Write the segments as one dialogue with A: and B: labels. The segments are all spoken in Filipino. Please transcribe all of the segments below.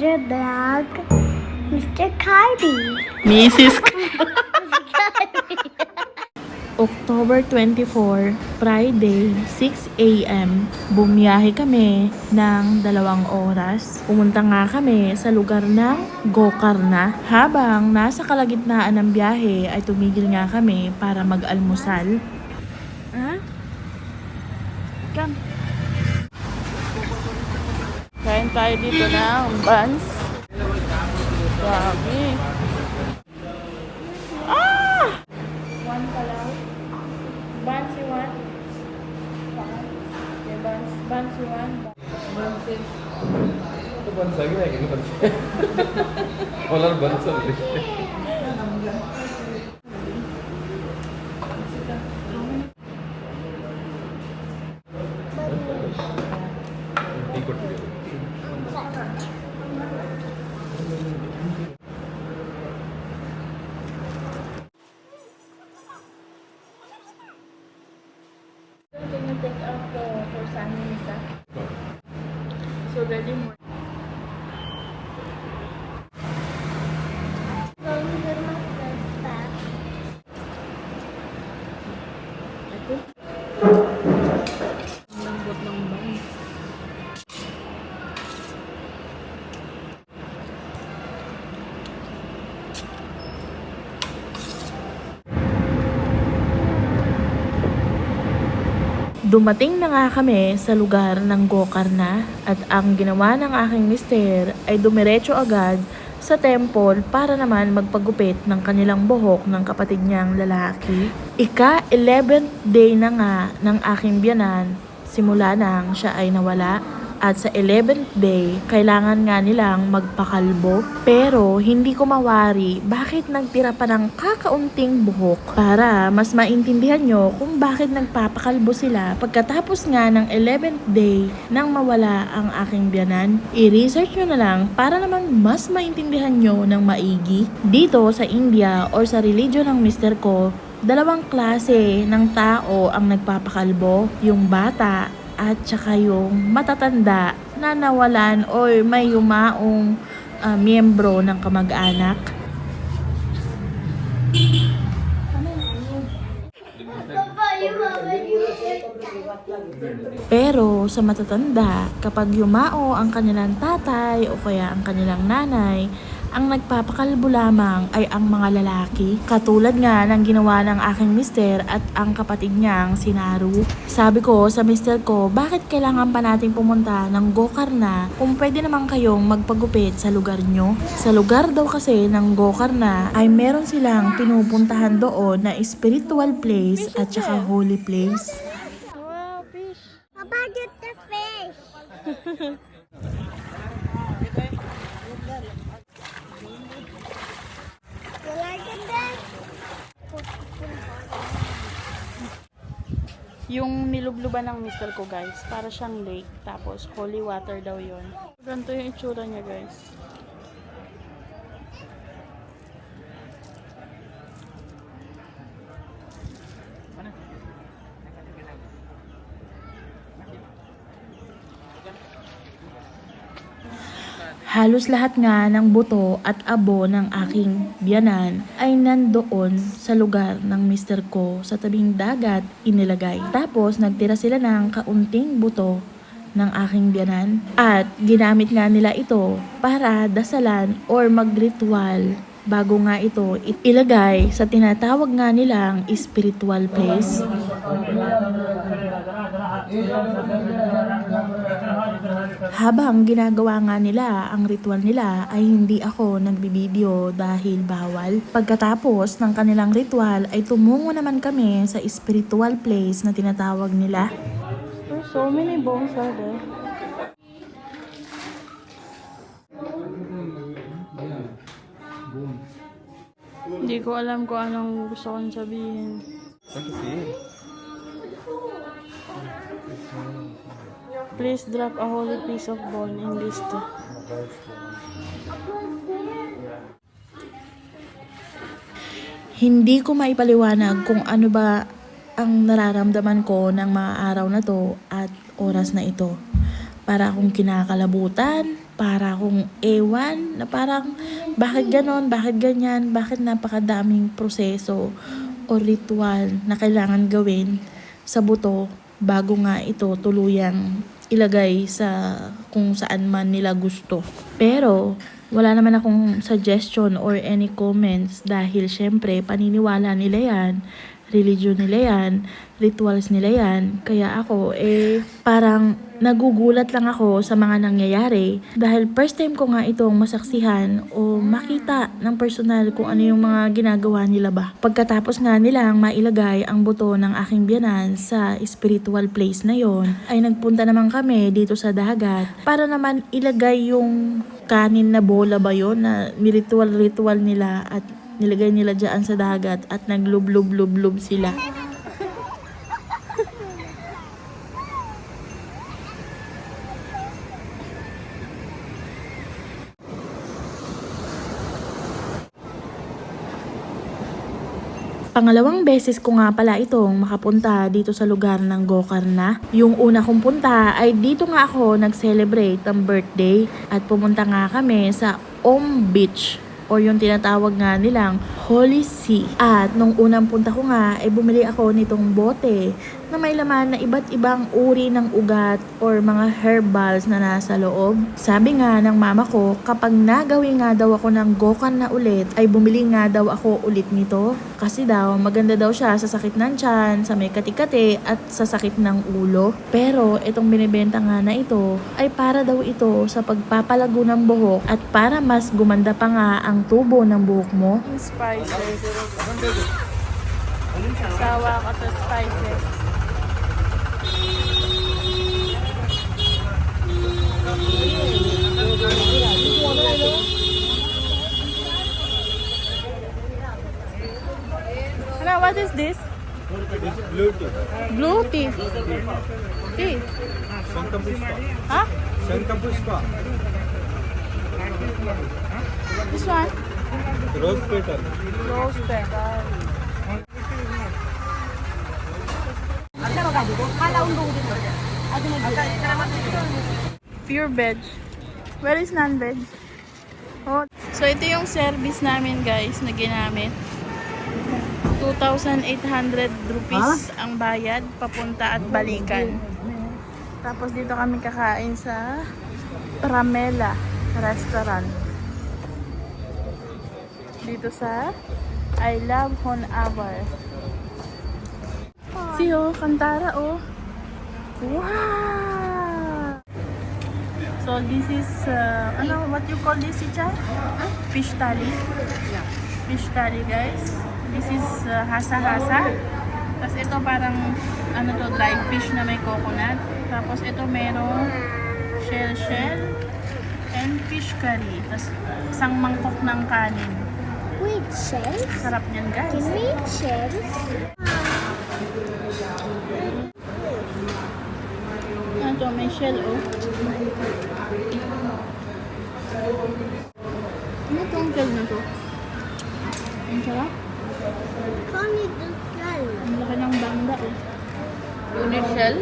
A: Mother Vlog, Mr. Cardi.
B: Mrs. October 24, Friday, 6 a.m. Bumiyahe kami ng dalawang oras. Pumunta nga kami sa lugar ng Gokarna. Habang nasa kalagitnaan ng biyahe ay tumigil nga kami para mag-almusal. Ha? Come. tayo dito ng buns. Grabe. Ah! One pa bansi Buns bansi? bansi buns. Buns one, bansi
C: Buns bansi buns lagi, ya, gitu bansi buns. bansi buns bansi
B: Can you take out the for sanita? So ready mo.
A: Going to my first bath.
B: Ito. Ang lambot ng buns. Dumating na nga kami sa lugar ng Gokarna at ang ginawa ng aking mister ay dumiretso agad sa temple para naman magpagupit ng kanilang buhok ng kapatid niyang lalaki. Ika 11th day na nga ng aking biyanan simula nang siya ay nawala at sa 11th day, kailangan nga nilang magpakalbo. Pero hindi ko mawari bakit nagtira pa ng kakaunting buhok para mas maintindihan nyo kung bakit nagpapakalbo sila pagkatapos nga ng 11th day nang mawala ang aking biyanan. I-research nyo na lang para naman mas maintindihan nyo ng maigi. Dito sa India or sa religion ng mister ko, dalawang klase ng tao ang nagpapakalbo. Yung bata at saka yung matatanda na nawalan o may yumaong ah, miyembro ng kamag-anak. Pero sa matatanda, kapag yumao ang kanilang tatay o kaya ang kanilang nanay, ang nagpapakalbo lamang ay ang mga lalaki. Katulad nga ng ginawa ng aking mister at ang kapatid niyang si Naru. Sabi ko sa mister ko, bakit kailangan pa natin pumunta ng Gokarna kung pwede naman kayong magpagupit sa lugar nyo? Sa lugar daw kasi ng Gokarna ay meron silang pinupuntahan doon na spiritual place at saka holy place. Wow, fish!
A: How about the fish?
B: Yung nilubluban ng mister ko guys, para siyang lake, tapos holy water daw yon. Ganito yung itsura niya guys. Halos lahat nga ng buto at abo ng aking biyanan ay nandoon sa lugar ng mister ko sa tabing dagat inilagay. Tapos nagtira sila ng kaunting buto ng aking biyanan at ginamit nga nila ito para dasalan or magritual bago nga ito it- ilagay sa tinatawag nga nilang spiritual place. Habang ginagawa nga nila ang ritual nila ay hindi ako nagbibideo dahil bawal. Pagkatapos ng kanilang ritual ay tumungo naman kami sa spiritual place na tinatawag nila. There's so many bones are there. Hindi ko alam kung anong gusto kong sabihin. Please drop a holy piece of bone in list. Hindi ko maipaliwanag kung ano ba ang nararamdaman ko ng mga araw na to at oras na ito. Para akong kinakalabutan, para akong ewan, na parang bakit ganon, bakit ganyan, bakit napakadaming proseso o ritual na kailangan gawin sa buto bago nga ito tuluyang ilagay sa kung saan man nila gusto. Pero, wala naman akong suggestion or any comments dahil syempre paniniwala nila yan, religion nila yan, rituals nila yan. Kaya ako, eh, parang nagugulat lang ako sa mga nangyayari dahil first time ko nga itong masaksihan o makita ng personal kung ano yung mga ginagawa nila ba. Pagkatapos nga nilang mailagay ang buto ng aking biyanan sa spiritual place na yon, ay nagpunta naman kami dito sa dagat para naman ilagay yung kanin na bola ba yon na niritual-ritual nila at nilagay nila dyan sa dagat at naglub-lub-lub-lub sila. Pangalawang beses ko nga pala itong makapunta dito sa lugar ng Gokarna. Yung una kong punta ay dito nga ako nag-celebrate ng birthday at pumunta nga kami sa Om Beach o yung tinatawag nga nilang Holy See. At nung unang punta ko nga, ay bumili ako nitong bote na may laman na iba't ibang uri ng ugat or mga herbals na nasa loob. Sabi nga ng mama ko, kapag nagawin nga daw ako ng gokan na ulit, ay bumili nga daw ako ulit nito. Kasi daw, maganda daw siya sa sakit ng tiyan, sa may katikati at sa sakit ng ulo. Pero itong binibenta nga na ito, ay para daw ito sa pagpapalago ng buhok at para mas gumanda pa nga ang tubo ng buhok mo. Spices. Sawa ka sa spices. Hello, what is this?
C: Blue tea.
B: Blue tea. Tea.
C: Shankapuspa.
B: Huh?
C: Shankapuspa.
B: This one?
C: Rose petal.
B: Rose petal. Pure veg. Where is non-veg? Oh. So, ito yung service namin guys na ginamit. 2,800 rupees ang bayad, papunta at balikan. Tapos dito kami kakain sa Ramela Restaurant. Dito sa I Love Hon Avar. See oh, Kantara oh. Wow! So this is, uh, ano, what you call this, Icha? Fish tali. Fish tali, guys. This is uh, hasa-hasa. Tapos ito parang, ano to, dried fish na may coconut. Tapos ito merong shell-shell and fish curry. Tapos isang mangkok ng kanin.
A: Wait, shells?
B: Sarap niyan, guys.
A: Can we eat shells?
B: Ano to, may shell, oh. Ano tong shell na to? Ang sarap.
A: Eat the shell.
B: Ang laki ng bangda, oh.
D: You need shell?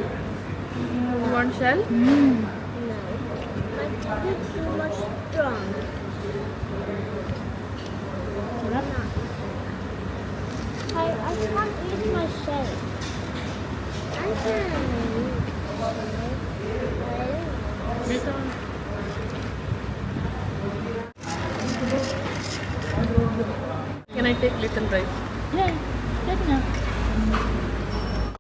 D: You want shell?
B: Mm.
A: No. My teeth is too much strong.
B: Sarap.
A: I, I can't eat my shell. I can.
B: Dito.
D: Can I take little rice?
B: Yeah. Check na.